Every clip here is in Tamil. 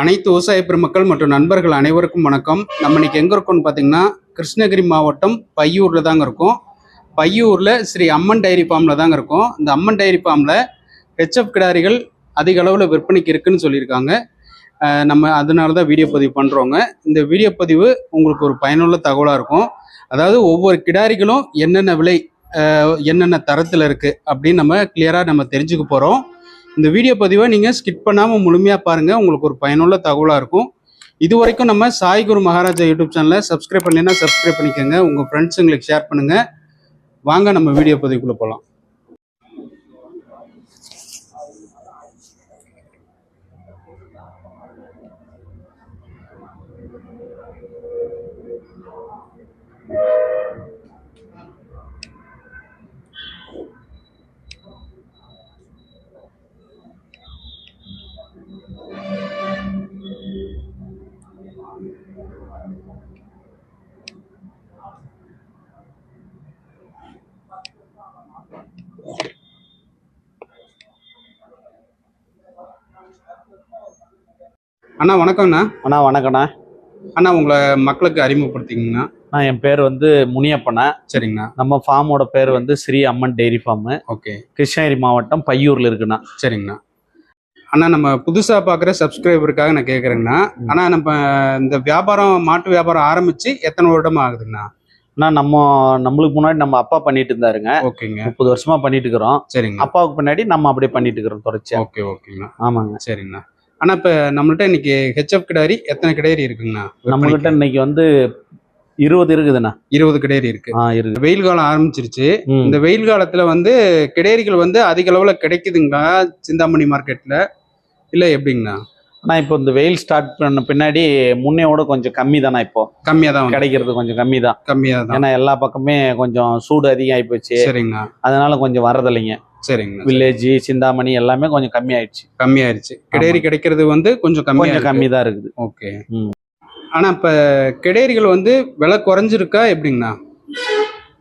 அனைத்து விவசாய பெருமக்கள் மற்றும் நண்பர்கள் அனைவருக்கும் வணக்கம். நம்ம இன்னைக்கு எங்கே இருக்கோம்னு பார்த்தீங்கன்னா கிருஷ்ணகிரி மாவட்டம் பையூரில் தாங்க இருக்கோம். பையூரில் ஸ்ரீ அம்மன் டைரி ஃபார்மில் தாங்க இருக்கோம். இந்த அம்மன் டைரி ஃபார்மில் ஹெச்எஃப் கிடாரிகள் அதிக அளவில் விற்பனைக்கு இருக்குன்னு சொல்லியிருக்காங்க. நம்ம அதனால தான் வீடியோ பதிவு பண்ணுறோங்க இந்த வீடியோ பதிவு உங்களுக்கு ஒரு பயனுள்ள தகவலாக இருக்கும். அதாவது ஒவ்வொரு கிடாரிகளும் என்னென்ன விலை என்னென்ன தரத்தில் இருக்குது அப்படின்னு நம்ம கிளியராக நம்ம தெரிஞ்சுக்க போகிறோம் இந்த வீடியோ பதிவை நீங்கள் ஸ்கிப் பண்ணாமல் முழுமையாக பாருங்கள் உங்களுக்கு ஒரு பயனுள்ள தகவலாக இருக்கும். இது வரைக்கும் நம்ம சாய் குரு மகாராஜா யூடியூப் சேனலை சப்ஸ்கிரைப் பண்ணலைன்னா சப்ஸ்கிரைப் பண்ணிக்கோங்க. உங்கள் ஃப்ரெண்ட்ஸுங்களுக்கு ஷேர் பண்ணுங்கள் வாங்க நம்ம வீடியோ பதிவுக்குள்ளே போகலாம் அண்ணா வணக்கம்ண்ணா. அண்ணா வணக்கண்ணா அண்ணா உங்களை மக்களுக்கு அறிமுகப்படுத்திங்கண்ணா நான் என் பேர் வந்து முனியப்பண்ணா. சரிங்கண்ணா. நம்ம ஃபார்மோட பேர் வந்து Sri Amman dairy farm. Okay. Krishnagiri மாவட்டம் பையூர்ல இருக்குண்ணா. சரிங்கண்ணா. அண்ணா நம்ம புதுசாக பார்க்குற சப்ஸ்கிரைபருக்காக நான் கேட்குறேங்கண்ணா ஆனால் நம்ம இந்த வியாபாரம் மாட்டு வியாபாரம் ஆரம்பித்து எத்தனை வருடமா ஆகுதுங்கண்ணா? அண்ணா நம்ம நம்மளுக்கு முன்னாடி நம்ம அப்பா பண்ணிட்டு இருந்தாருங்க. ஓகேங்க. முப்பது வருஷமா பண்ணிட்டு இருக்கிறோம். சரிங்க அப்பாவுக்கு பின்னாடி நம்ம அப்படியே பண்ணிட்டு இருக்கிறோம் தொடர்ச்சியா. ஓகே ஓகேங்கண்ணா. ஆமாங்க. சரிங்கண்ணா. அண்ணா இப்போ நம்மள்ட்ட இன்னைக்கு ஹெச்எஃப் கிடாரி எத்தனை கிடாரி இருக்குங்கண்ணா? நம்ம கிட்ட இன்னைக்கு வந்து இருபது இருக்குதுண்ணா. இருபது கிடாரி இருக்கு. ஆ இருக்கு. வெயில் காலம் ஆரம்பிச்சிருச்சு. இந்த வெயில் காலத்துல வந்து கிடேரிகள் வந்து அதிக அளவுல கிடைக்குதுங்களா? சிந்தாமணி மார்க்கெட்ல? இல்ல எப்படிங்கண்ணா? அண்ணா இப்போ இந்த வெயில் ஸ்டார்ட் பண்ண பின்னாடி முன்னையோட கொஞ்சம் கம்மி தானே இப்போ. கம்மியா தான் கிடைக்கிறது கொஞ்சம் கம்மி தான் கம்மியா தான் ஏன்னா எல்லா பக்கமே கொஞ்சம் சூடு அதிகம் ஆகி போச்சு. சரிங்கண்ணா. அதனால கொஞ்சம் வரதில்லைங்க சரிங்கண்ணா வில்லேஜ் சிந்தாமணி எல்லாமே கொஞ்சம் கம்மி ஆயிடுச்சு கம்மியாயிருச்சு கிடேரி கிடைக்கிறது வந்து கொஞ்சம் கம்மியா கொஞ்சம். கம்மி தான் இருக்குது. ஓகே. ம். ஆனா இப்ப கிடேரிகள் வந்து விலை குறைஞ்சிருக்கா எப்படிங்கண்ணா?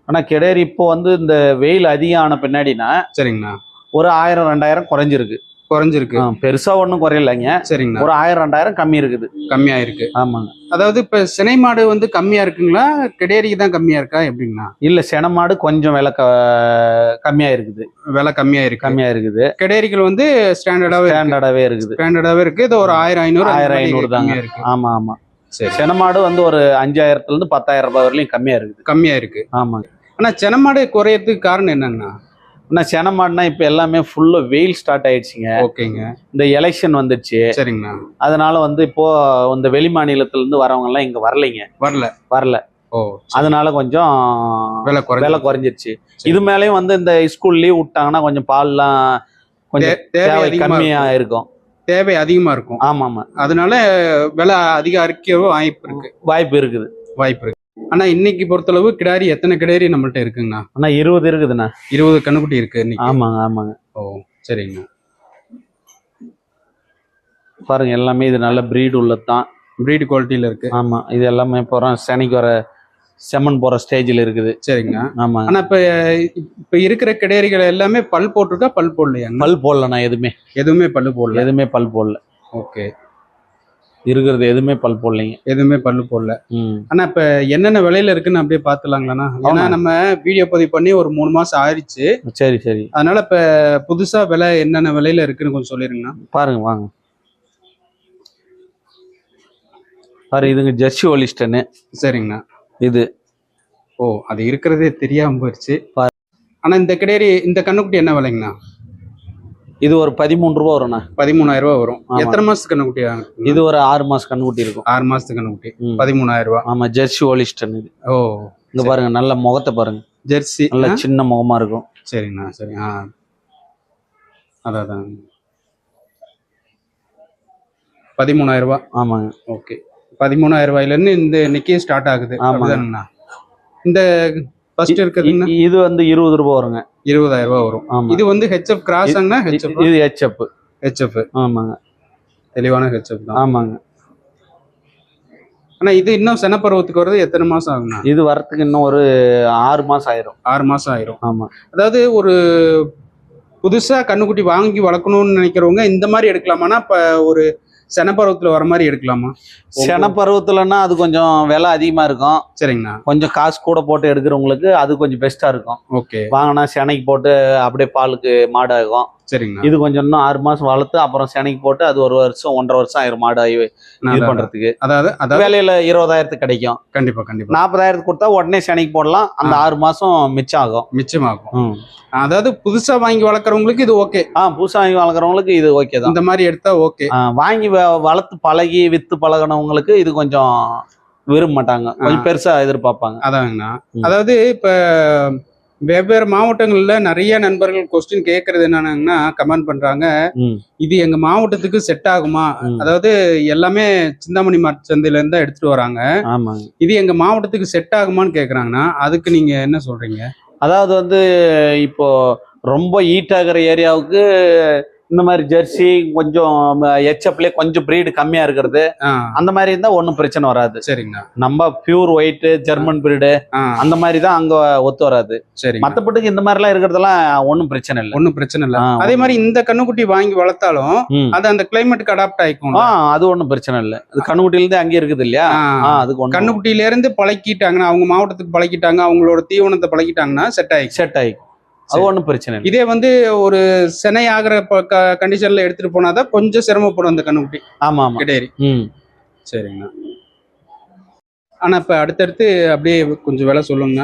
ஆனா கிடேரி இப்போ வந்து இந்த வெயில் அதிகம் ஆன பின்னாடினா சரிங்கண்ணா. ஒரு ஆயிரம் ரெண்டாயிரம் குறைஞ்சிருக்கு. குறைஞ்சிருக்கு. பெருசா ஒன்றும் குறையலைங்க. சரிங்கண்ணா. ஒரு ஆயிரம் ரெண்டாயிரம் கம்மி இருக்குது. கம்மியா இருக்கு ஆமாங்க. அதாவது இப்ப சினை மாடு வந்து கம்மியா இருக்குங்களா? கிடேரிக்கு தான் கம்மியா இருக்கா? எப்படிங்கண்ணா? இல்ல செனமாடு கொஞ்சம் விலை கம்மியா இருக்குது விலை கம்மியா இருக்கு கம்மியா இருக்குது கிடேரிகள் வந்து ஸ்டாண்டர்டாவே ஸ்டாண்டர்டாவே இருக்குது. ஸ்டாண்டர்டாவே இருக்கு. இது ஒரு ஆயிரம் ஐநூறு ஆயிரம், ஐநூறு தாங்க. இருக்கு. ஆமா ஆமா. சரி. செனமாடு வந்து ஒரு அஞ்சாயிரத்துல இருந்து பத்தாயிரம் ரூபாய் வரையிலும் கம்மியா இருக்குது கம்மியா இருக்கு ஆமாங்க. ஆனா செனமாடு குறையறதுக்கு காரணம் என்னங்கண்ணா? ஆனா செனமாடுனா இப்ப எல்லாமே ஃபுல்லா வெயில் ஸ்டார்ட் ஆயிடுச்சுங்க. ஓகேங்க. இந்த எலெக்ஷன் வந்துடுச்சு. சரிங்கண்ணா. அதனால வந்து இப்போ இந்த வெளி மாநிலத்துல இருந்து வரவங்க எல்லாம் இங்க வரலைங்க. வரல. வரல. ஓ அதனால கொஞ்சம் விலை குறைஞ்சு விலை குறைஞ்சிருச்சு. சரி. இது மேலேயும் வந்து இந்த ஸ்கூல் லீவ் விட்டாங்கன்னா கொஞ்சம் பால்லாம் கொஞ்சம் தேவை தேவை அதிகமா கம்மியா இருக்கும். தேவை அதிகமா இருக்கும். ஆமா ஆமா அதனால விலை அதிக அரிக்கவும் வாய்ப்பு இருக்கு. வாய்ப்பு இருக்குது. வாய்ப்பு இருக்கு. ஆனா இன்னைக்கு பொறுத்தளவு கிடாரி எத்தனை கிடாரி நம்மள்ட்ட இருக்குங்கண்ணா? ஆனா இருபது இருக்குதுண்ணா. இருபது கண்ணுக்குட்டி இருக்கு இன்னைக்கு. ஆமாங்க ஆமாங்க. ஓ சரிங்கண்ணா. பாருங்க எல்லாமே இது நல்ல பிரீடு உள்ளது தான் பிரீடு குவாலிட்டியில இருக்கு. ஆமா இது எல்லாமே போறோம் சனிக்கு வர செம்மன் போற ஸ்டேஜில் இருக்குது. சரிங்க ஆமாங்க. ஆனா இப்ப இப்ப இருக்கிற கிடேரிகள் எல்லாமே பல் போட்டிருக்கா பல் போடலையாங்க பல் போடலண்ணா எதுவுமே. எதுவுமே பல்லு போடல. எதுவுமே பல் போடல. ஓகே. இருக்கிறது எதுவுமே பல் போடலைங்க. எதுவுமே பல்லு போடல. ஆனா இப்ப என்னென்ன விலையில இருக்குன்னு அப்படியே பாத்துலாங்களாண்ணா? ஏன்னா. நம்ம வீடியோ பதிவு பண்ணி ஒரு மூணு மாசம் ஆயிடுச்சு சரி சரி. அதனால இப்ப புதுசா விலை என்னென்ன விலையில இருக்குன்னு கொஞ்சம் சொல்லிருங்கண்ணா பாருங்க வாங்க. பாரு இதுங்க ஜெர்சி ஒலிஸ்டனு. சரிங்கண்ணா. இது. ஓ அது இருக்கிறதே தெரியாம போயிடுச்சு பாரு. ஆனா இந்த கிடேரி இந்த கண்ணுக்குட்டி என்ன விலைங்கண்ணா? இது ஒரு பதிமூணு ரூபா வரும்ண்ணா. பதிமூணாயிரம் ரூபாய் வரும். எத்தனை மாசத்துக்கு கண்ணுக்குட்டி இது இது ஒரு ஆறு மாசம் கண்ணுக்குட்டி இருக்கும். ஆறு மாசத்துக்கு கண்ணுக்குட்டி. பதிமூணாயிரம் ரூபாய் ஆமா ஜெர்சி ஒலிஸ்டன் இது. ஓ இங்க பாருங்க நல்ல முகத்தை பாருங்க. ஜெர்சி நல்ல? சின்ன முகமா இருக்கும். சரிங்கண்ணா சரி ஆ. அதான் பதிமூணாயிரம் ரூபாய் ஆமாங்க. ஓகே. பதிமூணாயிரம் ரூபாயில இருந்து இந்த இன்னைக்கு ஸ்டார்ட் ஆகுது. ஆமாங்க. அப்படிதானண்ணா? இந்த ஃபர்ஸ்ட் இருக்கிறதுன்னா இ- இது வந்து இருபது ரூபா வருங்க. இருபதாயிரம் ரூபாய் வரும். இது வந்து ஹெச்எஃப் கிராஸ்னா ஹெச்எஃப் இது ஹெச்எப் ஹெச்எஃப் ஆமாங்க. தெளிவான ஹெச்எஃப் தான். ஆமாங்க. ஆனா இது இன்னும் செனப்பருவத்துக்கு வர்றது எத்தனை மாசம் ஆகும்ண்ணா? இது வரத்துக்கு இன்னும் ஒரு ஆறு மாசம் ஆயிரும். ஆறு மாசம் ஆயிரும். ஆமா. அதாவது ஒரு புதுசா கண்ணுக்குட்டி வாங்கி வளர்க்கணும்னு நினைக்கிறவங்க இந்த மாதிரி எடுக்கலாமானா இப்ப ஒரு செனப்பருவத்துல வர மாதிரி எடுக்கலாமா? சென பருவத்துலன்னா அது கொஞ்சம் விலை அதிகமா இருக்கும். சரிங்கண்ணா. கொஞ்சம் காசு கூட போட்டு எடுக்கிறவங்களுக்கு அது கொஞ்சம் பெஸ்டா இருக்கும். ஓகே. வாங்கினா செனைக்கு போட்டு அப்படியே பாலுக்கு மாடு ஆகும் சரிங்கண்ணா. இது கொஞ்சம் இன்னும் ஆறு மாசம் வளர்த்து அப்புறம் செனைக்கு போட்டு அது ஒரு வருஷம் ஒன்றரை வருஷம் ஆயிரம் மாடு ஆகி இது பண்றதுக்கு. அதாவது அதாவது வேலையில இருபதாயிரத்துக்கு கிடைக்கும். கண்டிப்பா கண்டிப்பா. நாற்பதாயிரத்துக்கு கொடுத்தா உடனே செனைக்கு போடலாம். அந்த ஆறு மாசம் மிச்சம் ஆகும் மிச்சமாகும். ம். அதாவது புதுசா வாங்கி வளர்க்குறவங்களுக்கு இது ஓகே. ஆ புதுசா வாங்கி வளர்க்குறவங்களுக்கு இது ஓகே தான். இந்த மாதிரி எடுத்தா ஓகே. வாங்கி வளர்த்து பழகி வித்து பழகினவங்களுக்கு இது கொஞ்சம் விரும்ப மாட்டாங்க கொஞ்சம் பெருசா எதிர்பார்ப்பாங்க. அதாங்கண்ணா. அதாவது இப்ப வெவ்வேறு மாவட்டங்கள்ல நிறைய நண்பர்கள் கொஸ்டின் கேட்கறது என்னன்னா கமெண்ட் பண்றாங்க. இது எங்க மாவட்டத்துக்கு செட் ஆகுமா. அதாவது எல்லாமே சிந்தாமணி சந்தையில இருந்து எடுத்துட்டு வராங்க. இது எங்க மாவட்டத்துக்கு செட் ஆகுமான்னு கேக்குறாங்கன்னா அதுக்கு நீங்க என்ன சொல்றீங்க? அதாவது வந்து இப்போ ரொம்ப ஹீட் ஆகிற ஏரியாவுக்கு இந்த மாதிரி ஜெர்சி கொஞ்சம் எச்எப்லேயே கொஞ்சம் ப்ரீடு கம்மியா இருக்கிறது. அந்த மாதிரி இருந்தா ஒன்றும் பிரச்சனை வராது. சரிங்கண்ணா. நம்ம பியூர் ஒயிட் ஜெர்மன் பிரீடு அந்த மாதிரி தான் அங்க ஒத்து வராது. சரிங்க மத்தபடிக்கு இந்த மாதிரிலாம் இருக்கிறதெல்லாம் ஒன்றும் பிரச்சனை இல்லை. ஒன்றும் பிரச்சனை இல்லை. அதே மாதிரி இந்த கண்ணுக்குட்டி வாங்கி வளர்த்தாலும். அது அந்த கிளைமேட்டுக்கு அடாப்ட் ஆயிக்கும் அது ஒன்றும் பிரச்சனை இல்லை. அது கண்ணுக்குட்டில இருந்து அங்கே இருக்குது இல்லையா? அதுக்கு ஒன்றும் கண்ணுக்குட்டியில இருந்து பழக்கிட்டாங்கன்னா அவங்க மாவட்டத்துக்கு பழக்கிட்டாங்க அவங்களோட தீவனத்தை பழக்கிட்டாங்கன்னா செட் ஆயிக்கும். செட் ஆகிக்கும் அது ஒன்றும் பிரச்சனை இல்லை. இதே வந்து ஒரு சென்னை ஆகிற கண்டிஷன்ல எடுத்துட்டு போனாதான் கொஞ்சம் சிரமப்படும் அந்த கண்ணுக்குட்டி. ஆமா ஆமா. கிடேரி ம். சரிங்கண்ணா. ஆனா இப்ப அடுத்தடுத்து அப்படியே கொஞ்சம் விலை சொல்லுங்க.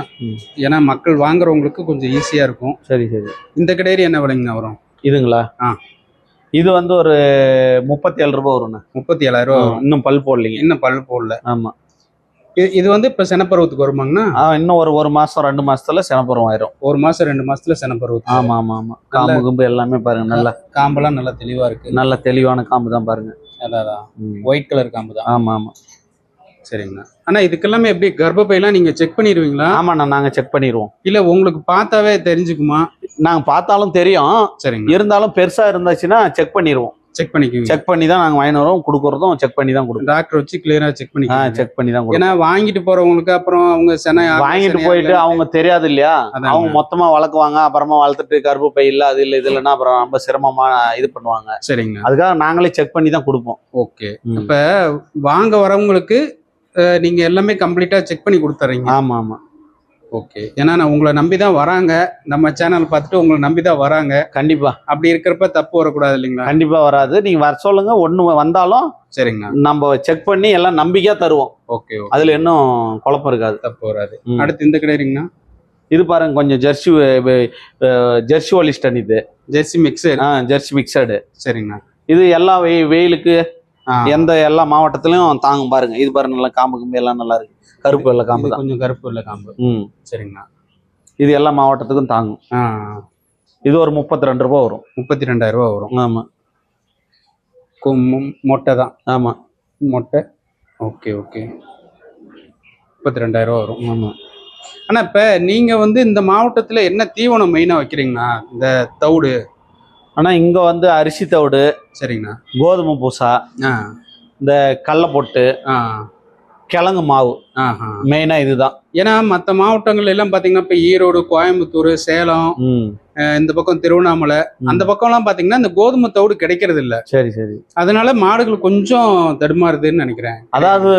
ஏன்னா மக்கள் வாங்குறவங்களுக்கு கொஞ்சம் ஈஸியா இருக்கும். சரி சரி. இந்த கிடேரி என்ன விலைங்கண்ணா வரும்? இதுங்களா? ஆ. இது வந்து ஒரு முப்பத்தி ஏழு ரூபாய் வரும்ண்ணா முப்பத்தி ஏழாயிரம் ரூபா இன்னும் பல் போடலைங்க. இன்னும் பல் போடல. ஆமா. இது- வந்து இப்ப செனப்பருவத்துக்கு வருமாங்கண்ணா? இன்னும் ஒரு ஒரு மாசம் ரெண்டு மாசத்துல செனப்புறம் ஆயிரும். ஒரு மாசம் ரெண்டு மாசத்துல செனப்பருவத்துக்கு ஆமா ஆமா ஆமா. காம்பு கும்பு எல்லாமே பாருங்க நல்லா காம்பெல்லாம் நல்லா தெளிவா இருக்கு. நல்ல தெளிவான காம்பு தான் பாருங்க. அதான். ஒயிட் கலர் காம்பு தான். ஆமா ஆமா. சரிங்கண்ணா. ஆனா இதுக்கெல்லாமே எப்படி கர்ப்பப்பையெல்லாம் நீங்க செக் பண்ணிடுவீங்களா? ஆமாண்ணா நாங்க செக் பண்ணிடுவோம். இல்ல உங்களுக்கு பார்த்தாவே தெரிஞ்சுக்குமா? நாங்க பார்த்தாலும் தெரியும். சரிங்க இருந்தாலும் பெருசா இருந்துச்சுன்னா செக் பண்ணிடுவோம். செக் பண்ணிக்குவீங்க. செக் பண்ணி தான் நாங்க வாங்கி வரோம். கொடுக்கறதும் செக் பண்ணி தான் கொடுப்போம். டாக்டர் வச்சு கிளியரா செக் ஆ பண்ணிக்குவீங்க. செக் பண்ணி தான் ஏன்னா வாங்கிட்டு போறவங்களுக்கு அப்புறம் அவங்க சென வாங்கிட்டு போயிட்டு அவங்க தெரியாது இல்லையா. அவங்க மொத்தமா வளர்க்குவாங்க அப்புறமா வளர்த்துட்டு கர்ப்பப்பை இல்ல அது இல்ல இது இல்லைன்னா அப்புறம் ரொம்ப சிரமமா இது பண்ணுவாங்க. சரிங்க. அதுக்காக நாங்களே செக் பண்ணி தான் கொடுப்போம். ஓகே. இப்ப வாங்க வரவங்களுக்கு அஹ், நீங்க எல்லாமே கம்ப்ளீட்டா செக் பண்ணி கொடுத்துறீங்க. ஆமா ஆமா. ஓகே. ஏன்னா நான் உங்களை நம்பி தான் வராங்க. நம்ம சேனல் பார்த்துட்டு உங்களை நம்பி தான் வராங்க. கண்டிப்பா. அப்படி இருக்கிறப்ப தப்பு வரக்கூடாது இல்லைங்களா? கண்டிப்பா வராது. நீங்க வர சொல்லுங்க. ஒண்ணு வந்தாலும் சரிங்கண்ணா நம்ம செக் பண்ணி எல்லாம் நம்பிக்கையா தருவோம். ஓகே அதுல இன்னும் குழப்பம் இருக்காது. தப்பு வராது. ம். அடுத்து இந்த கிடையாதுங்கண்ணா இது பாருங்க கொஞ்சம் ஜெர்சி ஜெர்சி ஒலிஸ்டன் இது. ஜெர்சி மிக்சர் ஆ ஜெர்சி மிக்சடு சரிங்கண்ணா இது எல்லா வெய் வெயிலுக்கு எந்த எல்லா மாவட்டத்திலயும் தாங்கும் பாருங்க. இது பாருங்க நல்லா காம்பு கம்பு எல்லாம் நல்லா இருக்கு. கருப்பு வெள்ளை காம்பு கொஞ்சம் கருப்பு இல்லை காம்பு. ம். சரிங்கண்ணா இது எல்லா மாவட்டத்துக்கும் தாங்கும். இது ஒரு முப்பத்தி ரெண்டு ரூபா வரும். முப்பத்தி ரெண்டாயிரம் ரூபா வரும். ஆமா. கு- மொ- மொட்டை தான். ஆமா. மொட்டை? Okay okay. முப்பத்தி ரெண்டாயிரம் ரூபா வரும். ஆமா. ஆனா இப்ப நீங்க வந்து இந்த மாவட்டத்துல என்ன தீவனம் மெயினா வைக்கிறீங்கண்ணா? இந்த தவிடு ஆனா இங்க வந்து அரிசி தவிடு சரிங்கண்ணா. கோதுமை பூசா ஆ. இந்த கடலை பொட்டு ஆ. கிழங்கு மாவு ஆஹா மெயினா இதுதான். ஏன்னா மற்ற மாவட்டங்கள் எல்லாம் பாத்தீங்கன்னா இப்ப ஈரோடு கோயம்புத்தூர் சேலம் இந்த பக்கம் திருவண்ணாமலை. அந்த பக்கம்லாம் பாத்தீங்கன்னா இந்த கோதுமை தவிடு கிடைக்கிறது இல்ல சரி சரி. அதனால மாடுகள் கொஞ்சம் தடுமாறுதுன்னு நினைக்கிறேன். அதாவது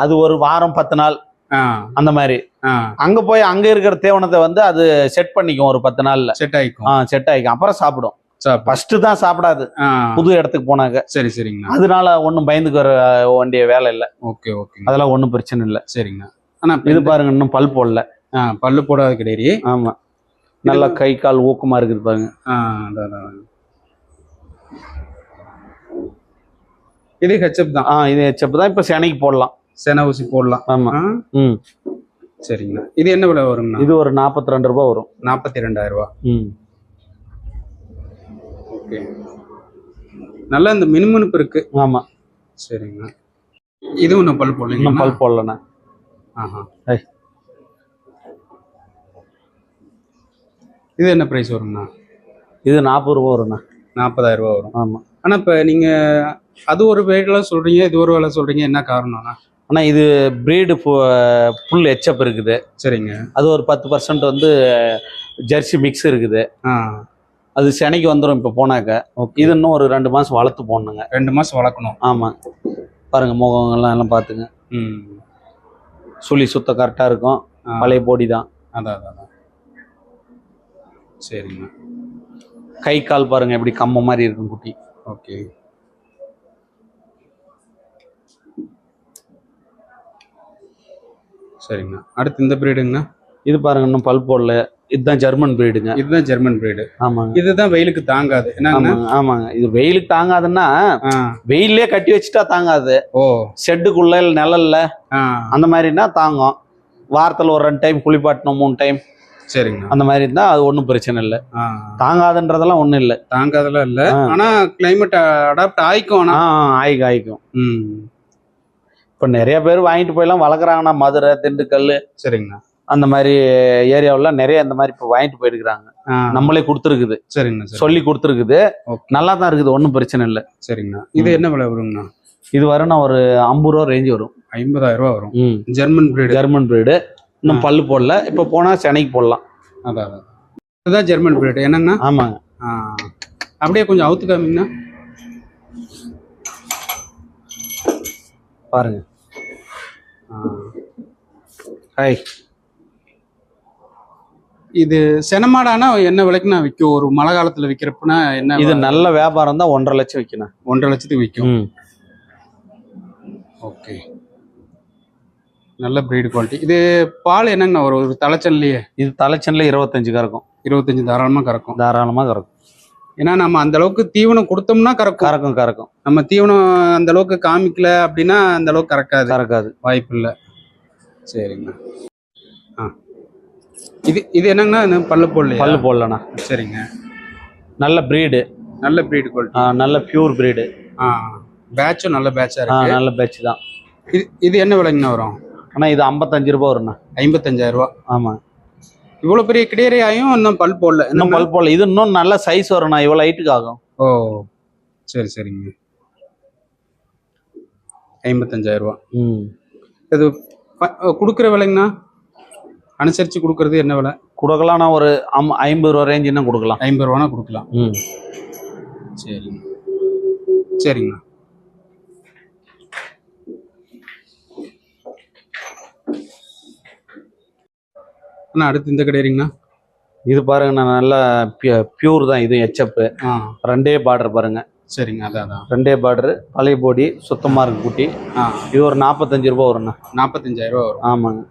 அது ஒரு வாரம் பத்து நாள் ஆ. அந்த மாதிரி. ஆ. அங்க போய் அங்க இருக்கிற தேவனத்தை வந்து அது செட் பண்ணிக்கும் ஒரு பத்து நாள்ல. செட் ஆயிக்கும். ஆ செட் ஆயிக்கும். அப்புறம் சாப்பிடும். சாப்பிடு. ஃபர்ஸ்ட் தான் சாப்பிடாது. புது இடத்துக்கு போனாக்க. சரி சரிங்கண்ணா. அதனால ஒன்றும் பயந்துக்கு வர வேண்டிய வேலை இல்லை. ஓகே ஓகே அதெல்லாம் ஒன்றும் பிரச்சனை இல்லை. சரிங்கண்ணா. ஆனா இது பாருங்க இன்னும் பல் போடல. ஆ பல்லு போடாத கிடையாது. ஆமா. நல்லா கை கால் ஊக்கமா இருக்குது பாருங்க. இது ஹெச்எப் தான். ஆ இது செப்பு தான். இப்போ சென்னைக்கு போடலாம். சென ஊசி போடலாம். ஆமா. ஆ? ம். சரிங்கண்ணா. இது என்ன விலை வருங்கண்ணா? இது ஒரு நாற்பத்தி ரெண்டு ரூபாய் வரும். நாற்பத்தி ரெண்டாயிரம் ரூபா. ம். ஓகே. நல்லா இந்த மினுமினுப்பு இருக்கு. ஆமா. சரிங்கண்ணா இது ஒன்றும் பல் இன்னும் போடலைங்க பல் போடலண்ணா. ஆஹா. இது என்ன ப்ரைஸ் வருங்கண்ணா இது நாற்பது ரூபா வரும்ண்ணா. நாற்பதாயிரம் ரூபா வரும். ஆமா. ஆனா இப்ப நீங்க அது ஒரு விலை சொல்றீங்க இது ஒரு விலை சொல்றீங்க என்ன காரணம்னா ஆனா இது பிரீடு புல் எச்சப் இருக்குது. சரிங்க. அது ஒரு பத்து பர்சன்ட் வந்து ஜெர்சி மிக்ஸ் இருக்குது. அது செனைக்கு வந்துடும் இப்போ போனாக்க. ஓகே. இது இன்னும் ஒரு ரெண்டு மாசம் வளர்த்து போடணுங்க. ரெண்டு மாசம் வளர்க்கணும். ஆமா. பாருங்க முகங்கள்லாம் எல்லாம் பார்த்துங்க. ம். சுழி சுத்த கரெக்டாக இருக்கும். பழைய பொடி தான். அதான் அதான் அதான். சரிங்க. கை கால் பாருங்க எப்படி கம்ம மாதிரி இருக்கும் குட்டி. ஓகே. சரிங்க. அடுத்து இந்த பிரீடுங்கண்ணா இது பாருங்க இன்னும் பல் போடல. இதுதான் ஜெர்மன் பிரீடுங்க இதுதான் ஜெர்மன் பிரீடு ஆமாங்க. இதுதான் வெயிலுக்கு தாங்காது. என்னங்கண்ணா ஆமாங்க இது வெயிலுக்கு தாங்காதுன்னா வெயிலே கட்டி வச்சுட்டா தாங்காது. ஓ. ஷெட்டுக்குள்ள இல்ல நிழல்ல அந்த மாதிரினா தாங்கும். வாரத்துல ஒரு ரெண்டு டைம் குளிப்பாட்டணும் மூணு டைம். சரிங்கண்ணா அந்த மாதிரி இருந்தா அது ஒன்றும் பிரச்சனை இல்லை. தாங்காதுன்றதெல்லாம் ஒன்றும் இல்லை. தாங்காதெல்லாம் இல்ல. ஆ. ஆனா கிளைமேட் அடாப்ட் ஆயிக்கும் ஆனா. ஆ ஆய்க்கும் ஆய்க்கும். இப்போ நிறைய பேர் வாங்கிட்டு போயெல்லாம் வளர்க்குறாங்கண்ணா. மதுரை திண்டுக்கல் சரிங்கண்ணா. அந்த மாதிரி ஏரியாவெல்லாம் நிறைய இந்த மாதிரி இப்போ வாங்கிட்டு போயிருக்கிறாங்க. நம்மளே கொடுத்துருக்குது. சரிங்கண்ணா சரி சொல்லி கொடுத்துருக்குது. நல்லா தான் இருக்குது ஒன்றும் பிரச்சனை இல்லை. சரிங்கண்ணா. இது என்ன விலை வருங்கண்ணா? இது வரனா ஒரு ஐம்பது ரூபா ரேஞ்ச் வரும். ஐம்பதாயிரம் ரூபா வரும். ஜெர்மன் பிரீடு ஜெர்மன் பிரீடு இன்னும் பல்லு போடல. இப்போ போனால் சென்னைக்கு போடலாம். அதான் அதான். இதுதான் ஜெர்மன் பிரீடு என்னங்கண்ணா? ஆமாங்க. அப்படியே கொஞ்சம் அவுத்து காமிங்கண்ணா. பாருங்க. ஹாய் இது செனமாடானா என்ன விலைக்கு நான் விற்கும் ஒரு மழை காலத்துல விற்கிறப்பனா என்ன இது நல்ல வியாபாரம் தான் ஒன்றரை லட்சம் விற்கணும் ஒன்றரை லட்சத்துக்கு விற்கும் ஓகே. நல்ல பிரீடு குவாலிட்டி இது பால் என்னங்கண்ணா ஒரு ஒரு இது தலைச்சனில் இருபத்தஞ்சு கறக்கும் இருபத்தஞ்சு தாராளமாக கறக்கும். தாராளமாக கறக்கும். ஏன்னா நம்ம அந்த அளவுக்கு தீவனம் கொடுத்தோம்னா கறக்கும். கறக்கும் கறக்கும். நம்ம தீவனம் அந்த அளவுக்கு காமிக்கல அப்படின்னா அந்த அளவுக்கு கறக்காது. கறக்காது. வாய்ப்பு இல்லை சரிங்கண்ணா. ஆ. இது இது என்னங்கண்ணா? பல்லு போடலையா? பல்லு போடலண்ணா. சரிங்க. நல்ல பிரீடு நல்ல பிரீடு குவாலிட்டி நல்ல பியூர் பிரீடு ஆ பேட்சும் நல்ல பேட்சா இருக்கு. நல்ல பேட்ச் தான். இது இது என்ன விலைங்கண்ணா வரும்? ஆனால் இது ஐம்பத்தஞ்சு ரூபா வரும்ண்ணா. ஐம்பத்தஞ்சாயிரம் ரூபா ஆமாம் இவ்வளவு பெரிய கிடையறையாயும் இன்னும் பல் போடல. இன்னும் பல் போடல. இது இன்னும் நல்ல சைஸ் வரும்ண்ணா. இவ்வளோ ஹைட்டுக்கு ஆகும். ஓ சரி சரிங்க. ஐம்பத்தஞ்சாயிரம் ரூபா ம். இது கொடுக்குற விலைங்கண்ணா? அனுசரித்து கொடுக்கறது என்ன விலை? கொடுக்கலாம்னா ஒரு அம் ஐம்பது ரூபா ரேஞ்ச் இன்னும் கொடுக்கலாம். ஐம்பது ரூபானா கொடுக்கலாம். ம். சரிங்க சரிங்கண்ணா. அண்ணா அடுத்து இந்த கிடையாதுங்கண்ணா இது பாருங்கண்ணா நல்லா பியூர் தான் இது ஹெச்எப்பு ஆ. ரெண்டே பார்டர் பாருங்க. சரிங்க அதான் அதான். ரெண்டே பார்டர் பழைய பொடி சுத்தமாக இருக்கு குட்டி. ஆ. இது ஒரு நாற்பத்தஞ்சு ரூபா வரும்ண்ணா. நாற்பத்தஞ்சாயிரம் ரூபா வரும். ஆமாங்க.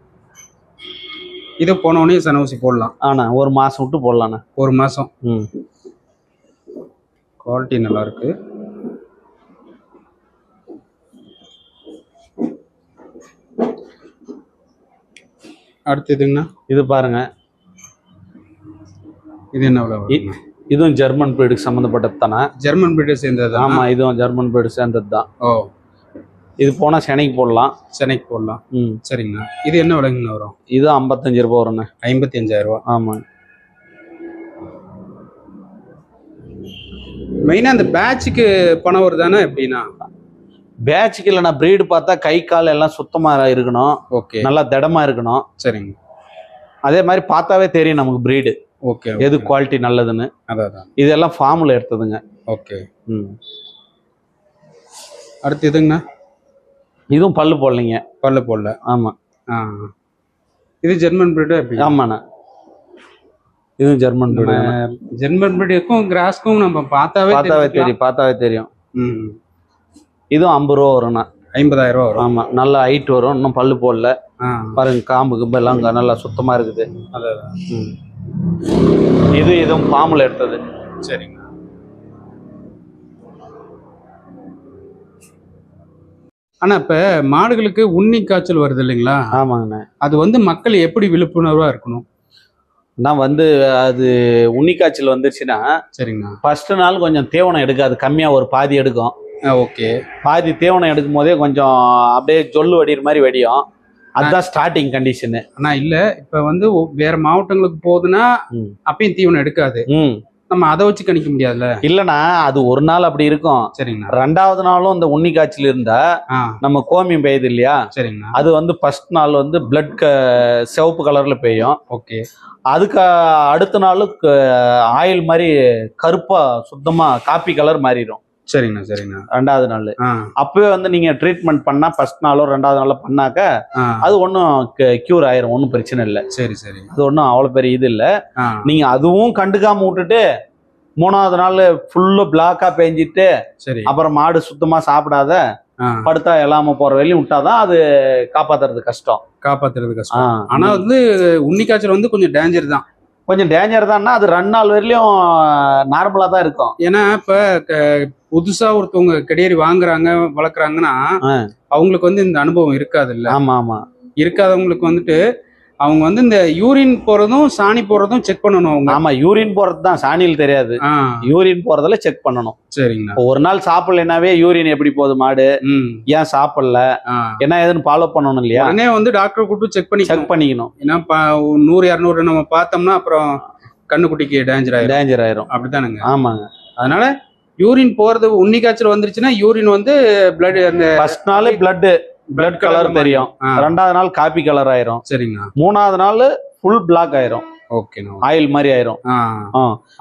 இது போனோடனே சனவசி போடலாம். ஆண்ணா ஒரு மாதம் விட்டு போடலாண்ணா. ஒரு மாதம் ம். குவாலிட்டி நல்லா இருக்கு. அடுத்து இதுங்கண்ணா இது பாருங்க. இது என்ன விலை இதுவும் ஜெர்மன் பிரீடுக்கு சம்மந்தப்பட்டது தானே? ஜெர்மன் பிரீடை சேர்ந்தது ஆமாம் இதுவும் ஜெர்மன் பிரீடு சேர்ந்தது தான். ஓ. இது போனால் சென்னைக்கு போடலாம். சென்னைக்கு போடலாம். ம். சரிங்கண்ணா. இது என்ன விலைங்கண்ணா வரும்? இது ஐம்பத்தஞ்சு ரூபா வரும்ண்ணே. ஐம்பத்தி அஞ்சாயிரம் ரூபா ஆமாங்க மெயினாக அந்த பேட்சுக்கு பணம் வருதானே எப்படின்னா பேட்சுக்கு இல்லைண்ணா. பிரீடு பார்த்தா கை கால் எல்லாம் சுத்தமாக இருக்கணும். ஓகே. நல்லா திடமா இருக்கணும். சரிங்க. அதே மாதிரி பார்த்தாவே தெரியும் நமக்கு பிரீடு ஓகே எது குவாலிட்டி நல்லதுன்னு. அதான் இதெல்லாம் ஃபார்மில் எடுத்ததுங்க. ஓகே. ம். அடுத்து இதுங்கண்ணா இதுவும் பல்லு போடலைங்க. பல்ல போடல. ஆமாம் ஆ இது ஜெர்மன் பிரீடு எப்படி? ஆமாண்ணா. இதுவும் ஜெர்மன் பிரீடு ஜெர்மன் பிரீடுக்கும் கிராஸ்க்கும் நம்ம பார்த்தாவே பார்த்தாவே. தெரியும் பார்த்தாவே தெரியும். ம். இதுவும் ஐம்பது ரூபா வரும்ண்ணா. ஐம்பதாயிரம் ரூபா வரும். ஆமாம் நல்ல ஹைட் வரும் இன்னும் பல்லு போடல. பாருங்க காம்பு கிம்பு எல்லாம் நல்லா சுத்தமாக இருக்குது. இது இதுவும் ஃபார்மில் எடுத்தது. சரிங்க. ஆனா இப்ப மாடுகளுக்கு உண்ணி காய்ச்சல் வருது இல்லைங்களா? ஆமாங்கண்ணா. அது வந்து மக்கள் எப்படி விழிப்புணர்வா இருக்கணும்? நான் வந்து அது உன்னிக்காய்ச்சல் வந்துருச்சுன்னா சரிங்கண்ணா. ஃபர்ஸ்ட் நாள் கொஞ்சம் தீவனம் எடுக்காது கம்மியாக ஒரு பாதி எடுக்கும். ஓகே. பாதி தீவனம் எடுக்கும் போதே கொஞ்சம் அப்படியே ஜொல்லு வடிகிற மாதிரி வெடியும். அதுதான் ஸ்டார்டிங் கண்டிஷனு ஆனா இல்ல இப்ப வந்து வேற மாவட்டங்களுக்கு போகுதுன்னா. அப்பயும் தீவனம் எடுக்காது. ம். நம்ம அதை வச்சு கணிக்க முடியாதுல்ல? இல்லைண்ணா அது ஒரு நாள் அப்படி இருக்கும். சரிங்கண்ணா. ரெண்டாவது நாளும் இந்த உண்ணி காய்ச்சல் இருந்தா நம்ம கோமியம் பெய்யுது இல்லையா? சரிங்கண்ணா. அது வந்து ஃபர்ஸ்ட் நாள் வந்து பிளட் சிவப்பு கலர்ல பெய்யும். ஓகே. அதுக்கு அடுத்த நாள் ஆயில் மாதிரி கருப்பா சுத்தமா காப்பி கலர் மாறிடும். சரிங்கண்ணா சரிங்கண்ணா. ரெண்டாவது நாள். அப்பவே வந்து நீங்க ட்ரீட்மெண்ட் பண்ணா ஃபர்ஸ்ட் நாளோ ரெண்டாவது நாளோ பண்ணாக்க அது ஒன்றும் கியூர் ஆயிரும் ஒன்றும் பிரச்சனை இல்லை. சரி சரி. அது ஒன்றும் அவ்வளோ பெரிய இது இல்லை. நீங்க அதுவும் கண்டுக்காம விட்டுட்டு மூணாவது நாள் ஃபுல்லு பிளாக்கா பெஞ்சிட்டு சரி. அப்புறம் மாடு சுத்தமா சாப்பிடாத படுத்தா இல்லாம போற வரையும் விட்டாதான் அது காப்பாத்துறது கஷ்டம். காப்பாத்துறது கஷ்டம். ஆனா வந்து உண்ணி காய்ச்சல் வந்து கொஞ்சம் டேஞ்சர் தான். கொஞ்சம் டேஞ்சர் தான்னா அது ரெண்டு நாள் வரையிலும் நார்மலா தான் இருக்கும். ஏன்னா இப்ப புதுசா ஒருத்தவங்க கடியேறி வாங்குறாங்க வளர்க்குறாங்கன்னா. அவங்களுக்கு வந்து இந்த அனுபவம் இருக்காது இல்ல ஆமா ஆமா. இருக்காதவங்களுக்கு வந்துட்டு அவங்க வந்து இந்த யூரின் போறதும் சாணி போறதும் செக் பண்ணணும் அவங்க. ஆமா யூரின் போறது தான் சாணியில் தெரியாது. யூரின் போறதுல செக் பண்ணணும். சரிங்கண்ணா ஒரு நாள் சாப்பிடலைனாவே யூரின் எப்படி போகுது மாடு? ம். ஏன் சாப்பிடல? என்ன ஏதுன்னு ஃபாலோ பண்ணணும் இல்லையா? உடனே வந்து டாக்டர் கூப்பிட்டு செக் பண்ணி செக் பண்ணிக்கணும். ஏன்னா நூறு இரநூறு நம்ம பார்த்தோம்னா அப்புறம் கண்ணுக்குட்டிக்கு டேஞ்சர் ஆயிடும் டேஞ்சர் ஆயிரும். அப்படித்தானுங்க. ஆமாங்க. அதனால யூரின் போறது உண்ணி காய்ச்சல் வந்துருச்சுன்னா யூரின் வந்து பிளட் அந்த ஃபர்ஸ்ட் நாள் பிளட் பிளட் கலர் தெரியும். ரெண்டாவது நாள் காப்பி கலர் ஆயிரும். சரிங்கண்ணா மூணாவது நாள் ஃபுல் பிளாக் ஆயிரும். ஓகேண்ணா ஆயில் மாதிரி ஆயிரும்.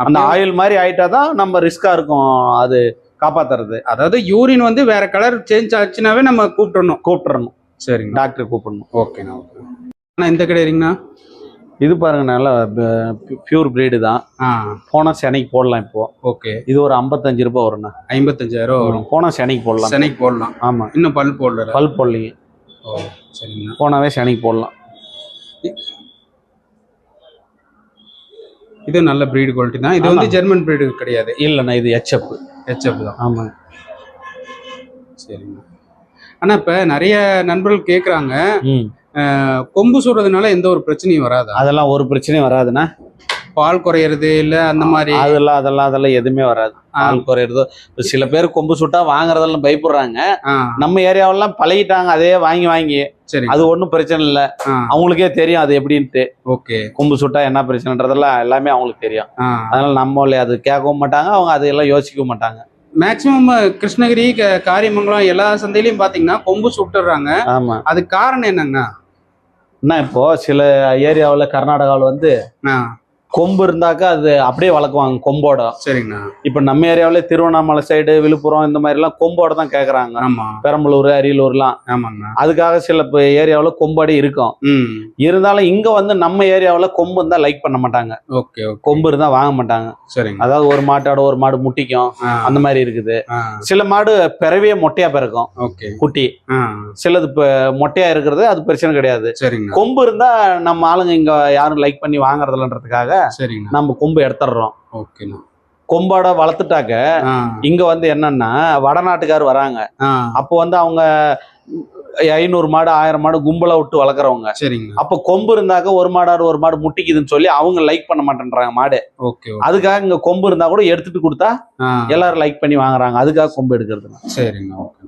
அந்த ஆயில் மாதிரி ஆயிட்டா தான் நம்ம ரிஸ்கா இருக்கும் அது காப்பாத்துறது. அதாவது யூரின் வந்து வேற கலர் சேஞ்ச் ஆச்சுனாவே நம்ம கூப்பிட்டுறணும். கூப்பிட்டுறணும். சரிங்கண்ணா டாக்டர் கூப்பிடணும். ஓகேண்ணா ஓகே அண்ணா இந்த கிடையாதுங்கண்ணா இது பாருங்க நல்லா பியூர் பிரீடு தான். போனா சென்னைக்கு போடலாம் இப்போ. ஓகே. இது ஒரு ஐம்பத்தஞ்சு ரூபாய் வரும்ண்ணா. ஐம்பத்தஞ்சாயிரம் வரும். போனா சென்னைக்கு போடலாம். சென்னைக்கு போடலாம். ஆமா. இன்னும் பல் போடல பல் போடலீங்க. ஓ சரிங்கண்ணா. போனாவே சென்னைக்கு போடலாம். இது நல்ல பிரீடு குவாலிட்டி தான். இது வந்து. ஜெர்மன் பிரீடு கிடையாது. இல்லைண்ணா இது ஹெச்எப் ஹெச்எப் தான். ஆமா. சரிங்க ஆனா இப்ப நிறைய நண்பர்கள் அஹ், கொம்பு சுடுறதுனால எந்த ஒரு பிரச்சனையும் வராதா? அதெல்லாம் ஒரு பிரச்சனையும் வராதுண்ணா. பால் குறையிறது இல்ல அந்த மாதிரி? அதெல்லாம் அதெல்லாம் அதெல்லாம் எதுவுமே வராது. ஆள் குறையிறதோ இப்போ சில பேர் கொம்பு சுட்டா வாங்குறதெல்லாம் பயப்படுறாங்க. நம்ம ஏரியாவெல்லாம் பழகிட்டாங்க அதே வாங்கி வாங்கி. சரி. அது ஒன்றும் பிரச்சனை இல்லை. அவங்களுக்கே தெரியும் அது எப்படின்ட்டு. ஓகே. கொம்பு சுட்டா என்ன பிரச்சனைன்றதெல்லாம் எல்லாமே அவங்களுக்கு தெரியும். அதனால நம்மளே அது கேட்கவும் மாட்டாங்க அவங்க அதையெல்லாம் யோசிக்கவும் மாட்டாங்க. மேக்சிமம் கிருஷ்ணகிரி காரியமங்கலம் எல்லா சந்தையிலயும் பாத்தீங்கன்னா கொம்பு சுட்டுறாங்க. ஆமா. அது காரணம் என்னங்க என்ன இப்போ சில ஏரியாவில் கர்நாடகாவில் வந்து கொம்பு இருந்தாக்கா அது அப்படியே வளர்க்குவாங்க கொம்போட. சரிங்கண்ணா. இப்போ நம்ம ஏரியாவில் திருவண்ணாமலை சைடு விழுப்புரம் இந்த மாதிரிலாம் கொம்போட தான் கேட்குறாங்க ஆமா. பெரம்பலூர் அரியலூர்லாம். ஆமாங்கண்ணா. அதுக்காக சில ஏரியாவில் கொம்பாடி இருக்கும். ம். இருந்தாலும் இங்க வந்து நம்ம ஏரியாவில் கொம்பு இருந்தா லைக் பண்ண மாட்டாங்க. ஓகே கொம்பு இருந்தா வாங்க மாட்டாங்க. சரிங்க அதாவது ஒரு மாட்டோட ஒரு மாடு முட்டிக்கும். அந்த மாதிரி இருக்குது. சில மாடு பிறவியே மொட்டையா பிறக்கும். ஓகே. குட்டி. சிலது இப்ப மொட்டையா இருக்கிறது அது பிரச்சனை கிடையாது. சரிங்கண்ணா. கொம்பு இருந்தா நம்ம ஆளுங்க இங்க யாரும் லைக் பண்ணி வாங்குறதில்லன்றதுக்காக சரிங்கண்ணா. நம்ம கொம்பு எடுத்துடுறோம் ஓகேண்ணா. கொம்போட வளர்த்துட்டாக்க இங்க வந்து என்னன்னா வடநாட்டுக்கார் வராங்க. அப்போ வந்து அவங்க ஐநூறு மாடு ஆயிரம் மாடு கும்பலா விட்டு வளர்க்குறவங்க. சரிங்கண்ணா. அப்ப கொம்பு இருந்தாக்க ஒரு மாடாடு ஒரு மாடு முட்டிக்குதுன்னு சொல்லி அவங்க லைக் பண்ண மாட்டேன்றாங்க மாடு. ஓகே அதுக்காக இங்க கொம்பு இருந்தா கூட எடுத்துட்டு கொடுத்தா எல்லாரும் லைக் பண்ணி வாங்குறாங்க. அதுக்காக கொம்பு எடுக்கிறது சரிங்கண்ணா ஓகே.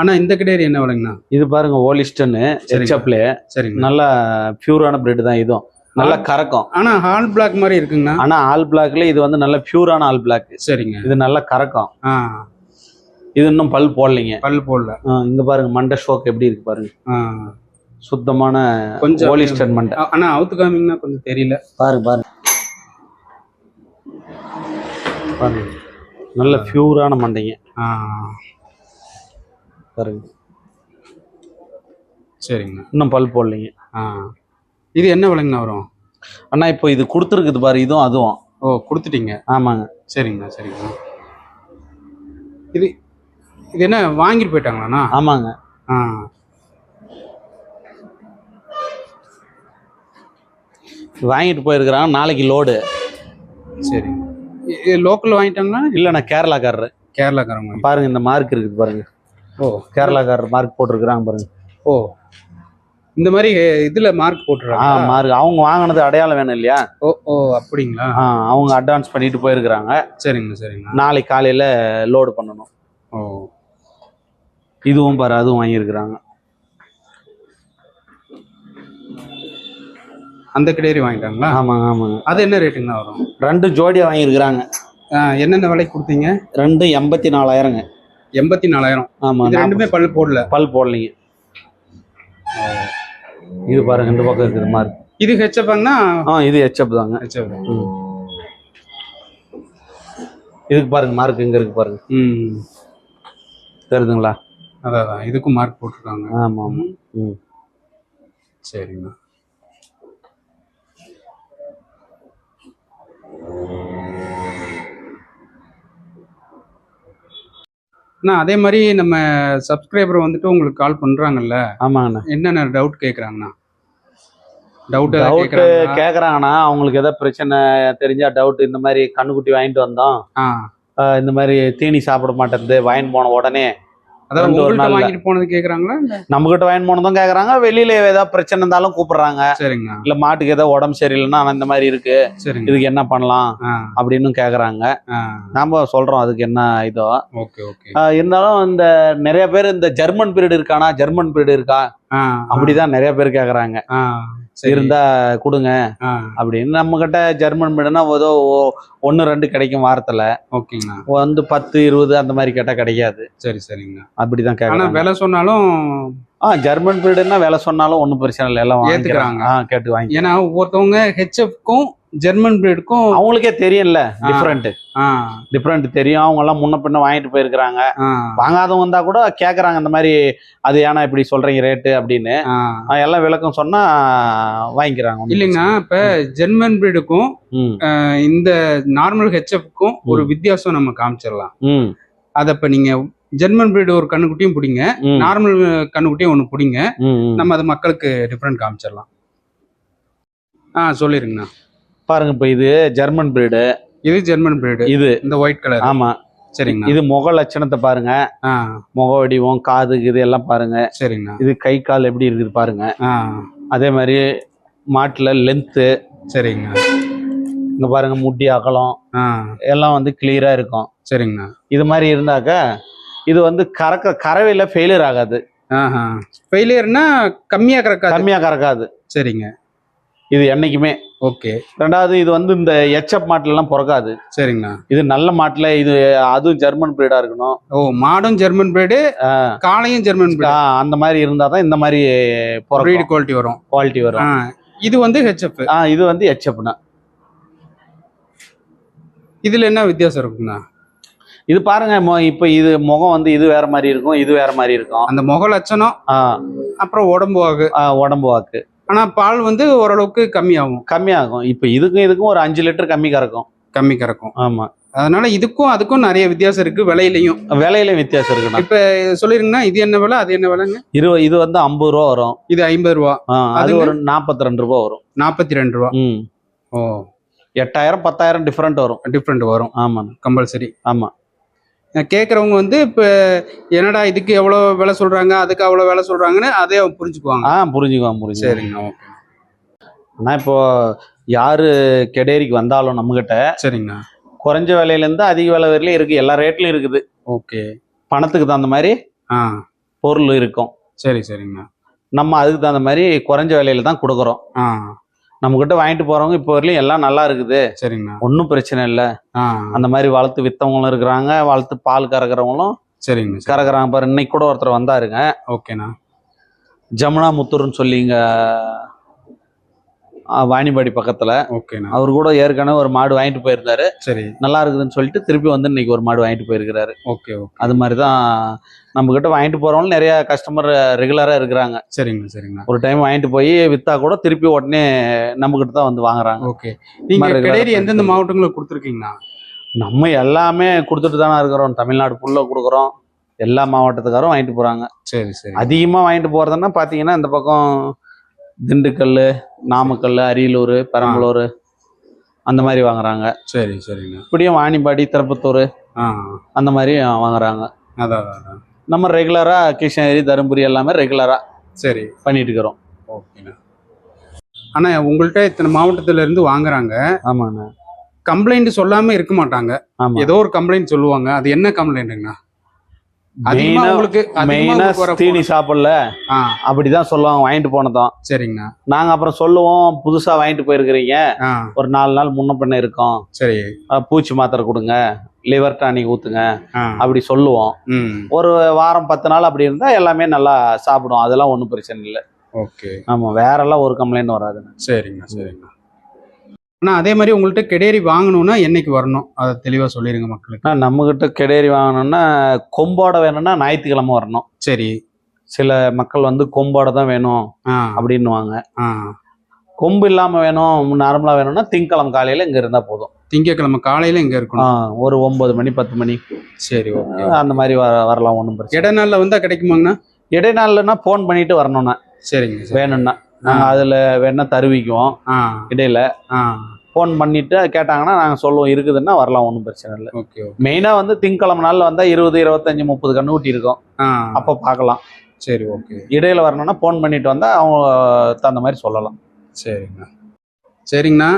அண்ணா இந்த கிடையாது என்ன விலைங்கண்ணா? இது பாருங்க ஓலிஸ்டன்னு சரிங்க. நல்ல பியூரான பிரெட் தான் இதுவும். நல்லா கறக்கும். ஆனா ஹால் பிளாக் மாதிரி இருக்குங்கண்ணா? ஆனா ஆல் பிளாக்ல இது வந்து நல்ல பியூரான ஆல் பிளாக் சரிங்க. இது நல்லா கறக்கும். இது இன்னும் பல் போடலைங்க. பல் போடல. இங்க பாருங்க மண்டை ஷோக் எப்படி இருக்கு பாருங்க. சுத்தமான கொஞ்சம் ஓலிஸ்டன் மண்டை. அண்ணா அவுத்து காமிங்கன்னா கொஞ்சம் தெரியல. பாருங்க பாருங்க. பாருங்க. நல்ல பியூரான மண்டைங்க. பாருங்க. சரிங்கண்ணா. இன்னும் பல் போடலைங்க. ஆ. இது என்ன விலைங்கண்ணா வரும்? அண்ணா இப்போ இது கொடுத்துருக்குது பாரு இதுவும் அதுவும். ஓ கொடுத்துட்டீங்க? ஆமாங்க. சரிங்கண்ணா சரிங்கண்ணா. இது இது என்ன வாங்கிட்டு போயிட்டாங்களாண்ணா? ஆமாங்க. ஆ. வாங்கிட்டு போயிருக்கிறாங்க நாளைக்கு லோடு இ- இது லோக்கல் வாங்கிட்டாங்களா? இல்லைண்ணா கேரளாக்காரரு. கேரளாக்காரங்க பாருங்க இந்த மார்க் இருக்குது பாருங்க. ஓ. கேரளாக்காரர் மார்க் போட்டிருக்கிறாங்க பாருங்க. ஓ. இந்த மாதிரி இதுல மார்க் ஆ போட்டுறாங்க மார்க் அவங்க வாங்கினது அடையாளம் வேணும் இல்லையா? ஓ ஓ அப்படிங்களா? ஆ அவங்க அட்வான்ஸ் பண்ணிட்டு போயிருக்கிறாங்க. சரிங்கண்ணா சரிங்கண்ணா நாளைக்கு காலையில லோடு பண்ணணும். ஓ. இதுவும் பாரு அதுவும் வாங்கியிருக்கிறாங்க. அந்த கிடேரி வாங்கிட்டாங்களா? ஆமாங்க ஆமாங்க அது என்ன ரேட்டுங்கண்ணா வரும்? ரெண்டு ஜோடியா வாங்கியிருக்கிறாங்க. ஆ, என்னென்ன விலைக்கு கொடுத்தீங்க? ரெண்டு எண்பத்தி நாலாயிரங்க. எண்பத்தி நாலாயிரம். ஆமா இது ரெண்டுமே பல் போடல. பல் போடலைங்க. இது பாருங்க இந்த பக்கம் இருக்குது மார்க். இது ஹெச்எப்பாங்கன்னா ஆ இது ஹெச்அப் தாங்க. ஹெச்எப். இதுக்கு பாருங்க மார்க் இங்க இருக்கு பாருங்க. ம். தெரியுதுங்களா? அதான் இதுக்கும் மார்க் போட்டிருக்காங்க. ஆமா ஆமா. ம். சரிங்கண்ணா அண்ணா அதே மாதிரி நம்ம சப்ஸ்கிரைபர் வந்துட்டு உங்களுக்கு கால் பண்றாங்கல்ல? ஆமாங்கண்ணா. என்னென்ன டவுட் கேக்குறாங்கண்ணா? டவுட் டவுட் கேக்குறாங்கன்னா அவங்களுக்கு ஏதாவது பிரச்சனை தெரிஞ்சா டவுட் இந்த மாதிரி கண்ணுக்குட்டி வாங்கிட்டு வந்தோம். இந்த மாதிரி தீனி சாப்பிட மாட்டேங்குது வாங்கிட்டு போன உடனே அதாவது. வாங்கிட்டு போனது கேக்குறாங்களா? நம்ம கிட்ட வாங்கிட்டு போனதும் கேக்குறாங்க. வெளியில ஏதாவது பிரச்சனை இருந்தாலும் கூப்பிடுறாங்க. சரிங்கண்ணா இல்ல மாட்டுக்கு ஏதோ உடம்பு சரியில்லைன்னா அவன் இந்த மாதிரி இருக்கு. சரிங்க. இதுக்கு என்ன பண்ணலாம்? அப்படின்னு கேக்குறாங்க. நாம சொல்றோம் அதுக்கு என்ன இதோ. Okay okay. ஆஹ் இருந்தாலும் இந்த நிறைய பேர் இந்த ஜெர்மன் பீரியட் இருக்கானா? ஜெர்மன் பீரியட் இருக்கா? அப்படிதான் நிறைய பேர் கேக்குறாங்க. சரி. இருந்தா கொடுங்க. அப்படின்னு நம்ம கிட்ட ஜெர்மன் பீடுனா ஏதோ ஒ- ஒண்ணு ரெண்டு கிடைக்கும் வாரத்துல. ஓகேங்கண்ணா. வந்து பத்து இருபது அந்த மாதிரி கேட்டா கிடைக்காது. சரி சரிங்கண்ணா. அப்படிதான் கேக்குறாங்க. விலை சொன்னாலும் ஆ ஜெர்மன் பீடுன்னா வேலை சொன்னாலும் ஒண்ணும் பிரச்சனை இல்லை. எல்லாம். வாங்கிக்கிறாங்க ஆ கேட்டு வாங்கி ஏன்னா ஒவ்வொருத்தவங்க ஹெச்எஃப்க்கும் ஜெர்மன் பிரீடுக்கும் அவங்களுக்கே தெரியும்ல டிஃப்ரெண்ட் டிஃப்ரெண்ட் தெரியும். அவங்க எல்லாம் முன்ன பின்ன வாங்கிட்டு போயிருக்கிறாங்க. வாங்காதவங்க வந்தா கூட கேக்குறாங்க இந்த மாதிரி அது ஏன்னா இப்படி சொல்றீங்க ரேட்டு அப்படின்னு. எல்லாம் விளக்கம் சொன்னா வாங்கிக்கிறாங்க இல்லைங்கண்ணா இப்ப ஜெர்மன் பிரீடுக்கும் இந்த நார்மல் ஹெச்எஃப்க்கும் ஒரு. வித்தியாசம் நம்ம காமிச்சிடலாம். அத இப்ப நீங்க ஜெர்மன் பிரீடு ஒரு கண்ணுக்குட்டியும் பிடிங்க நார்மல் கண்ணுக்குட்டியும் ஒண்ணு பிடிங்க. நம்ம அது மக்களுக்கு டிஃப்ரெண்ட் காமிச்சிடலாம். ஆ சொல்லிருங்கண்ணா. பாருங்க இப்ப இது ஜெர்மன் பிரீடு இது ஜெர்மன் பிரீடு இது. இந்த ஒயிட் கலர் ஆமா. சரிங்கண்ணா. இது முக லட்சணத்தை பாருங்க. முக வடிவம் காது இது எல்லாம் பாருங்க. சரிங்கண்ணா. இது கை கால் எப்படி இருக்குது பாருங்க. அதே மாதிரி மாட்டுல லென்த்து சரிங்கண்ணா. இங்க பாருங்க முட்டி அகலம். எல்லாம் வந்து கிளியரா இருக்கும். சரிங்கண்ணா. இது மாதிரி இருந்தாக்க இது வந்து கறக்க கறவையில ஃபெயிலியர் ஆகாது. ஃபெயிலியர்னா கம்மியா கறக்காது. கம்மியா கறக்காது. சரிங்க. இது என்னைக்குமே. ஓகே. ரெண்டாவது இது வந்து இந்த எச்எப் மாட்டுல எல்லாம் பிறக்காது. சரிங்கண்ணா. இது நல்ல மாட்டுல இது அதுவும் ஜெர்மன் பிரீடா இருக்கணும். ஓ மாடும் ஜெர்மன் பிரீடு காளையும் ஜெர்மன் பிரீடு அந்த மாதிரி இருந்தா தான் இந்த மாதிரி பிரீடு குவாலிட்டி வரும். குவாலிட்டி வரும். இது வந்து ஹெச்எஃப் ஆ இது வந்து எச்எப்னா இதுல என்ன வித்தியாசம் இருக்குண்ணா இது பாருங்க இப்ப இது முகம் வந்து இது வேற மாதிரி இருக்கும் இது வேற மாதிரி இருக்கும். அந்த முக லட்சணம் அப்புறம் உடம்பு வாகு. ஆ, உடம்பு வாக்கு. ஆனா பால் வந்து ஓரளவுக்கு கம்மியாகும். கம்மியாகும். இப்ப இதுக்கும் இதுக்கும் ஒரு அஞ்சு லிட்டர் கம்மி கறக்கும். கம்மி கறக்கும். ஆமா. அதனால இதுக்கும் அதுக்கும் நிறைய வித்தியாசம் இருக்கு. விலையிலையும். விலையில வித்தியாசம் இருக்குண்ணா. இப்ப சொல்லிருங்கன்னா இது என்ன விலை அது என்ன விலைங்க இரு இது வந்து ஐம்பது ரூபா வரும். இது ஐம்பது ரூபா. அது? ஒரு நாற்பத்தி ரெண்டு ரூபா வரும். நாற்பத்தி ரெண்டு ரூபா. ம். ஓ. எட்டாயிரம் பத்தாயிரம் டிஃபரெண்ட் வரும். டிஃப்ரெண்ட் வரும். ஆமாண்ணா. கம்பல்சரி ஆமா. கேட்குறவங்க வந்து இப்போ என்னடா இதுக்கு எவ்வளோ விலை சொல்றாங்க அதுக்கு அவ்வளோ விலை சொல்றாங்கன்னு அதே அவங்க புரிஞ்சுக்குவாங்க. ஆ புரிஞ்சுக்குவான் புரிஞ்சுக்குவான் சரிங்கண்ணா ஓகே ஆனா இப்போ யாரு கெடேரிக்கு வந்தாலும் நம்மகிட்ட சரிங்கண்ணா. குறைஞ்ச விலையில இருந்து அதிக விலை வரையிலும் இருக்கு எல்லா ரேட்லயும் இருக்குது. ஓகே. பணத்துக்கு தகுந்த மாதிரி ஆ. பொருள் இருக்கும். சரி சரிங்கண்ணா. நம்ம அதுக்கு தகுந்த மாதிரி குறைஞ்ச விலையில தான் கொடுக்குறோம். ஆ. நம்ம கிட்ட வாங்கிட்டு போறவங்க இப்போ வரையிலும் எல்லாம் நல்லா இருக்குது. சரிங்கண்ணா. ஒன்றும் பிரச்சனை இல்லை. ஆ. அந்த மாதிரி வளர்த்து வித்தவங்களும் இருக்கிறாங்க. வளர்த்து பால் கறக்கிறவங்களும் சரிங்கண்ணா சரி. கறக்குறாங்க. பாரு இன்னைக்கு கூட ஒருத்தர் வந்தாருங்க. ஓகேண்ணா. ஜமுனா முத்தூர்னு சொல்லி இங்க வாணிபாடி பக்கத்துல. ஓகேண்ணா அவர் கூட ஏற்கனவே ஒரு மாடு வாங்கிட்டு போயிருந்தாரு. சரி. நல்லா இருக்குதுன்னு சொல்லிட்டு திருப்பி வந்து இன்னைக்கு ஒரு மாடு வாங்கிட்டு போயிருக்கிறாரு. ஓகே அது மாதிரி தான் நம்ம கிட்ட வாங்கிட்டு போறவங்க நிறைய கஸ்டமர் ரெகுலரா இருக்கிறாங்க. சரிங்கண்ணா சரிங்கண்ணா. ஒரு டைம் வாங்கிட்டு போய் வித்தா கூட திருப்பி உடனே நம்ம கிட்ட தான் வந்து வாங்குறாங்க. ஓகே நீங்க எந்தெந்த மாவட்டங்களுக்கு கொடுத்துருக்கீங்கண்ணா? நம்ம எல்லாமே கொடுத்துட்டு தானே இருக்கிறோம். தமிழ்நாடு ஃபுல்லாக கொடுக்குறோம். எல்லா மாவட்டத்துக்காரும் வாங்கிட்டு போறாங்க. சரி சரி. அதிகமாக வாங்கிட்டு போறதுன்னா பார்த்தீங்கன்னா இந்த பக்கம் திண்டுக்கல் நாமக்கல் அரியலூர் பெரம்பலூர் அந்த மாதிரி வாங்குறாங்க. சரி சரிங்கண்ணா இப்படியும் வாணிபாடி திருப்பத்தூர் அந்த மாதிரி வாங்குறாங்க. அதான் நம்ம ரெகுலராக கிருஷ்ணகிரி தருமபுரி எல்லாமே ரெகுலராக சரி. பண்ணிட்டு இருக்கிறோம். ஓகேண்ணா அண்ணா உங்கள்கிட்ட இத்தனை மாவட்டத்துல இருந்து வாங்குறாங்க. ஆமாண்ணா. கம்ப்ளைண்ட் சொல்லாம இருக்க மாட்டாங்க. ஏதோ ஒரு கம்ப்ளைண்ட் சொல்லுவாங்க. அது என்ன கம்ப்ளைண்ட்டுங்கண்ணா மெயினா தீனி சாப்பிடல. அப்படிதான் சொல்லுவாங்க வாங்கிட்டு போனதும். சரிங்கண்ணா. நாங்க அப்புறம் சொல்லுவோம் புதுசா வாங்கிட்டு போயிருக்கிறீங்க. ஒரு நாலு நாள் முன்ன பின்ன இருக்கும். சரி. பூச்சி மாத்திரை கொடுங்க லிவர் டானிக் ஊத்துங்க அப்படி சொல்லுவோம். ஒரு வாரம் பத்து நாள் அப்படி இருந்தா எல்லாமே நல்லா சாப்பிடும் அதெல்லாம் ஒன்றும் பிரச்சனை இல்லை. ஓகே. ஆமா வேறெல்லாம் ஒரு கம்ப்ளைண்ட் வராது சரிங்கண்ணா சரிங்கண்ணா. அண்ணா அதே மாதிரி உங்கள்கிட்ட கெடேரி வாங்கணும்னா என்னைக்கு வரணும்? அதை தெளிவாக சொல்லிடுங்க மக்களுக்கு. ஆனா நம்ம கிட்ட கெடேரி வாங்கணும்னா கொம்போட வேணும்னா ஞாயிற்றுக்கிழமை வரணும். சரி. சில மக்கள் வந்து கொம்போட தான் வேணும் ஆ. அப்படின்னுவாங்க. ஆ. கொம்பு இல்லாம வேணும் நார்மலா வேணும்னா திங்கக்கிழமை காலையில இங்க இருந்தா போதும். திங்கக்கிழமை காலையில் இங்கே இருக்கணும். ஒரு ஒன்பது மணி பத்து மணி. சரி ஓகே அந்த மாதிரி வர வரலாம் ஒன்றும் பிரச்சனை இட நாளில் வந்தால் கிடைக்குமாங்கண்ணா? இடைநாள்லன்னா ஃபோன் பண்ணிட்டு வரணும்னா சரிங்க சரி. வேணும்னா நாங்கள் அதில் வேணா தருவிக்குவோம். இடையில. ஃபோன் பண்ணிட்டு கேட்டாங்கன்னா நாங்கள் சொல்லுவோம் இருக்குதுன்னா வரலாம் ஒன்றும் பிரச்சனை இல்லை. ஓகே மெயினாக வந்து திங்கக்கிழமை நாளில் வந்தால் இருபது இருபத்தஞ்சு முப்பது கண்ணுக்குட்டி இருக்கும். ஆ. அப்போ பார்க்கலாம் சரி ஓகே. இடையில வரணும்னா ஃபோன் பண்ணிட்டு வந்தால் அவங்க தகுந்த மாதிரி சொல்லலாம். சரிங்கண்ணா. சரிங்கண்ணா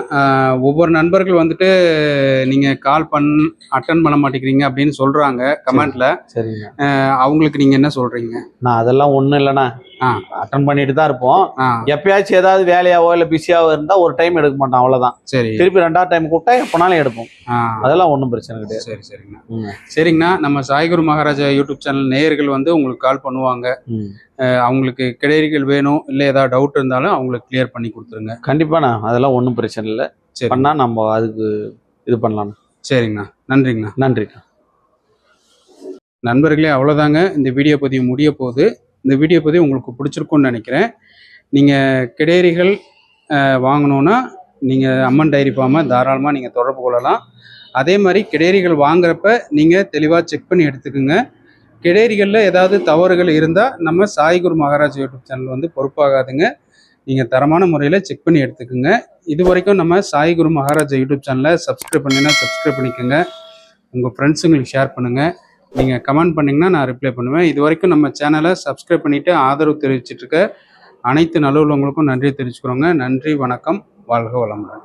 ஒவ்வொரு நண்பர்கள் வந்துட்டு நீங்கள் கால் பண் அட்டன் பண்ண மாட்டேங்கிறீங்க அப்படின்னு சொல்கிறாங்க கமெண்ட்டில் சரிங்க அவங்களுக்கு நீங்கள் என்ன சொல்கிறீங்க நான் அதெல்லாம் ஒன்றும் இல்லைண்ணா. அட்டன் பண்ணிட்டு தான் இருப்போம். எப்பயாச்சும் ஏதாவது வேலையாவோ இல்லை பிஸியாவோ இருந்தால் ஒரு டைம் எடுக்க மாட்டோம் அவ்வளோதான் சரி. திருப்பி ரெண்டாவது டைம் கூப்பிட்டா எப்போனாலும் எடுப்போம். அதெல்லாம் ஒன்றும் பிரச்சனை கிடையாது. சரி சரிங்கண்ணா. சரிங்கண்ணா நம்ம சாய்குரு மகாராஜா யூடியூப் சேனல் நேயர்கள் வந்து உங்களுக்கு கால் பண்ணுவாங்க. அவங்களுக்கு கிடையறிகள் வேணும் இல்லை ஏதாவது டவுட் இருந்தாலும் அவங்களுக்கு கிளியர் பண்ணி கொடுத்துருங்க. கண்டிப்பாண்ணா அதெல்லாம் ஒன்றும் பிரச்சனை இல்லை. சரி. பண்ணா நம்ம அதுக்கு இது பண்ணலாம்ண்ணா சரிங்கண்ணா நன்றிங்கண்ணா. நன்றிண்ணா நண்பர்களே அவ்வளோதாங்க இந்த வீடியோ பதிவு முடிய போகுது இந்த வீடியோ பதிவு உங்களுக்கு பிடிச்சிருக்கும்னு நினைக்கிறேன். நீங்கள் கிடேரிகள் வாங்கணுன்னா நீங்கள் அம்மன் டைரி ஃபார்மை தாராளமாக நீங்கள் தொடர்பு கொள்ளலாம். அதே மாதிரி கிடேரிகள் வாங்குறப்ப நீங்கள் தெளிவாக செக் பண்ணி எடுத்துக்கோங்க. கிடேரிகளில் ஏதாவது தவறுகள் இருந்தால் நம்ம சாய்குரு மகாராஜ் யூடியூப் சேனல் வந்து பொறுப்பாகாதுங்க. நீங்கள் தரமான முறையில் செக் பண்ணி எடுத்துக்கோங்க. இது வரைக்கும் நம்ம சாய்குரு மகாராஜா யூடியூப் சேனலை சப்ஸ்கிரைப் பண்ணினா சப்ஸ்கிரைப் பண்ணிக்கோங்க. உங்கள் ஃப்ரெண்ட்ஸுங்களுக்கு ஷேர் பண்ணுங்கள் நீங்கள் கமெண்ட் பண்ணிங்கன்னா நான் ரிப்ளை பண்ணுவேன். இது வரைக்கும் நம்ம சேனலை சப்ஸ்கிரைப் பண்ணிவிட்டு ஆதரவு தெரிவிச்சிட்ருக்க அனைத்து நல்லுள்ளவங்களுக்கும் நன்றி தெரிவிச்சுக்கிறோங்க. நன்றி வணக்கம். வாழ்க வளமுடன்.